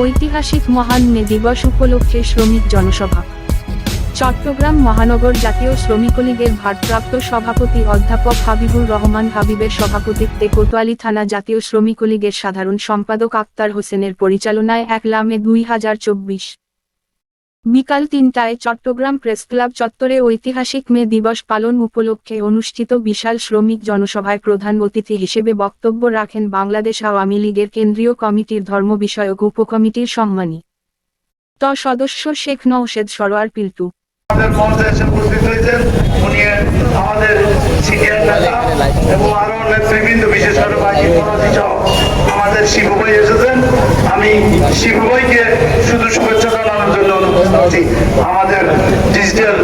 ঐতিহাসিক মহান মে দিবস উপলক্ষে শ্রমিক জনসভা। চট্টগ্রাম মহানগর জাতীয় শ্রমিক লীগের ভারপ্রাপ্ত সভাপতি অধ্যাপক হাবিবুর রহমান হাবিবের সভাপতিত্বে কোতোয়ালি থানা জাতীয় শ্রমিক লীগের সাধারণ সম্পাদক আক্তার হোসেনের পরিচালনায় এক লামে দুই হাজার চব্বিশ। বিকাল তিনটায় চট্টগ্রাম প্রেসক্লাব চত্বরে ঐতিহাসিক মে দিবস পালন উপলক্ষে অনুষ্ঠিত বিশাল শ্রমিক জনসভায় প্রধান অতিথি হিসেবে বক্তব্য রাখেন বাংলাদেশ আওয়ামী লীগের কেন্দ্রীয় কমিটির ধর্ম বিষয়ক উপকমিটির সম্মানী। ত সদস্য শেখ নওশেদ সরোয়ার পিল্টু। আমাদের এবং আরও বিশেষ করে আমাদের শিবু ভাই এসেছেন। আমি শিবু ভাইকে শুধু শুভেচ্ছা জানানোর জন্য অনুরোধ করছি আমাদের ডিজিটাল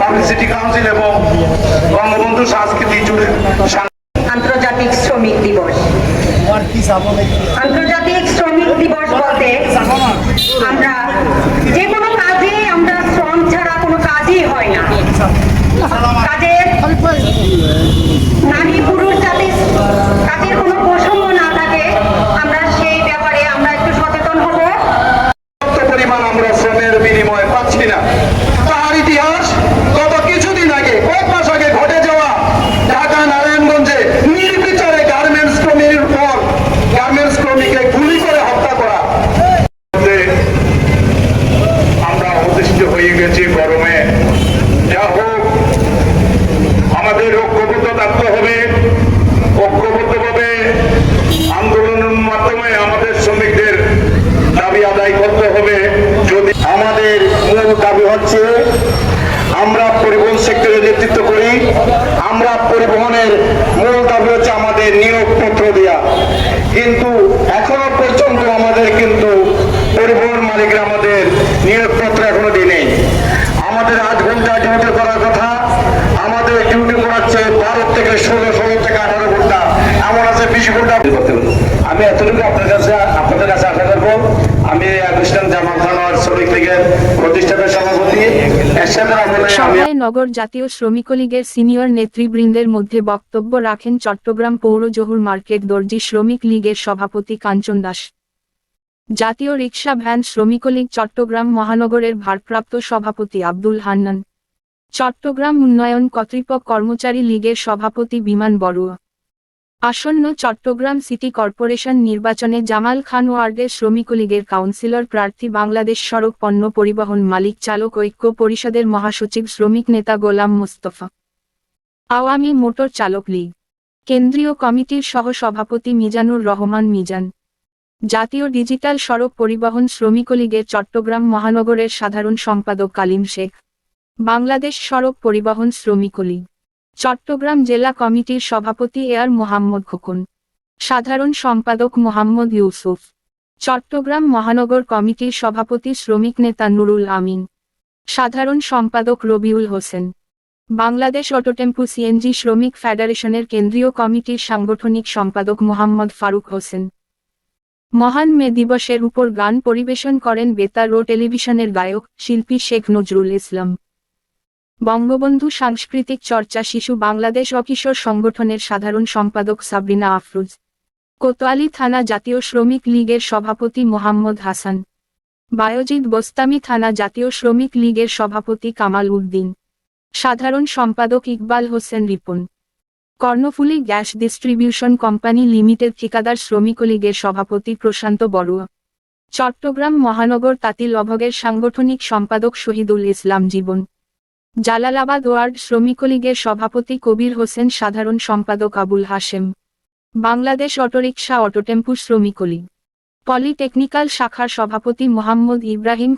পাবলিসিটি কাউন্সিল এবং বঙ্গবন্ধু সাংস্কৃতিক জুড়ে আন্তর্জাতিক শ্রমিক দিবস। আন্তর্জাতিক শ্রমিক দিবস বলতে আমরা যে কোনো কাজে আমরা শ্রম ছাড়া কোনো কাজই হয় না। আমাদের নিয়োগপত্র দেওয়া কিন্তু এখনও পর্যন্ত আমাদের কিন্তু পরিবহন মালিকরা আমাদের নিয়োগপত্র এখনও দিয়ে নেই। আমাদের আট ঘণ্টা ডিউটি করার কথা, আমাদের ডিউটি করাচ্ছে বারো থেকে ষোলো ষোলো এমন আছে বিশ ঘণ্টা। করতে হবে আমি এতটুকু আপনার কাছে আপনাদের কাছে আশা করব, আমি আবিষ্কান জামাল শ্রমিক লীগের প্রতিষ্ঠাতা সভাপতি সভায় নগর জাতীয় শ্রমিক লীগের সিনিয়র নেতৃবৃন্দের মধ্যে বক্তব্য রাখেন চট্টগ্রাম পৌর জহুর মার্কেট দর্জি শ্রমিক লীগের সভাপতি কাঞ্চন দাস। জাতীয় রিক্সা ভ্যান শ্রমিক লীগ চট্টগ্রাম মহানগরের ভারপ্রাপ্ত সভাপতি আব্দুল হান্নান। চট্টগ্রাম উন্নয়ন কর্তৃপক্ষ কর্মচারী লীগের সভাপতি বিমান বড়ুয়া। আসন্ন চট্টগ্রাম সিটি কর্পোরেশন নির্বাচনে জামাল খান ওয়ার্ডের শ্রমিকলীগের কাউন্সিলর প্রার্থী বাংলাদেশ সড়ক পণ্য পরিবহন মালিক চালক ঐক্য পরিষদের মহাসচিব শ্রমিক নেতা গোলাম মোস্তফা। আওয়ামী মোটর চালক লীগ। কেন্দ্রীয় কমিটির সহ সভাপতি মিজানুর রহমান মিজান। জাতীয় ডিজিটাল সড়ক পরিবহন শ্রমিকলীগের চট্টগ্রাম মহানগরের সাধারণ সম্পাদক কালিম শেখ। বাংলাদেশ সড়ক পরিবহন শ্রমিক লীগ। চট্টগ্রাম জেলা কমিটির সভাপতি এয়ার মোহাম্মদ খোকন। সাধারণ সম্পাদক মোহাম্মদ ইউসুফ। চট্টগ্রাম মহানগর কমিটির সভাপতি শ্রমিক নেতা নুরুল আমিন। সাধারণ সম্পাদক Rabiul Hossain. Bangladesh auto tempo CNG শ্রমিক ফেডারেশনের কেন্দ্রীয় কমিটির সাংগঠনিক সম্পাদক মোহাম্মদ ফারুক হোসেন। মহান মে দিবসের উপর গান পরিবেশন করেন বেতার ও টেলিভিশনের গায়ক শিল্পী শেখ নজরুল ইসলাম। বঙ্গবন্ধু সাংস্কৃতিক চর্চা শিশু বাংলাদেশ অকিশোর সংগঠনের সাধারণ সম্পাদক সাবরিনা আফরোজ। কোতোয়ালি থানা জাতীয় শ্রমিক লীগের সভাপতি মোহাম্মদ হাসান। বায়োজিৎ বোস্তামি থানা জাতীয় শ্রমিক লীগের সভাপতি কামাল উদ্দিন। সাধারণ সম্পাদক Iqbal Hossain Ripon. Karnaphuli gas distribution company limited ঠিকাদার শ্রমিক লীগের সভাপতি প্রশান্ত বড়ুয়া। চট্টগ্রাম মহানগর তাঁতিল অভগের সাংগঠনিক সম্পাদক শহীদুল ইসলাম জীবন। জালালাবাদ ওয়ার্ড শ্রমিকলীগের সভাপতি কবির হোসেন সাধারণ সম্পাদক Abul Hashem. Bangladesh auto rickshaw auto tempo শ্রমিকলীগ polytechnical শাখার সভাপতি মোহাম্মদ ইব্রাহিম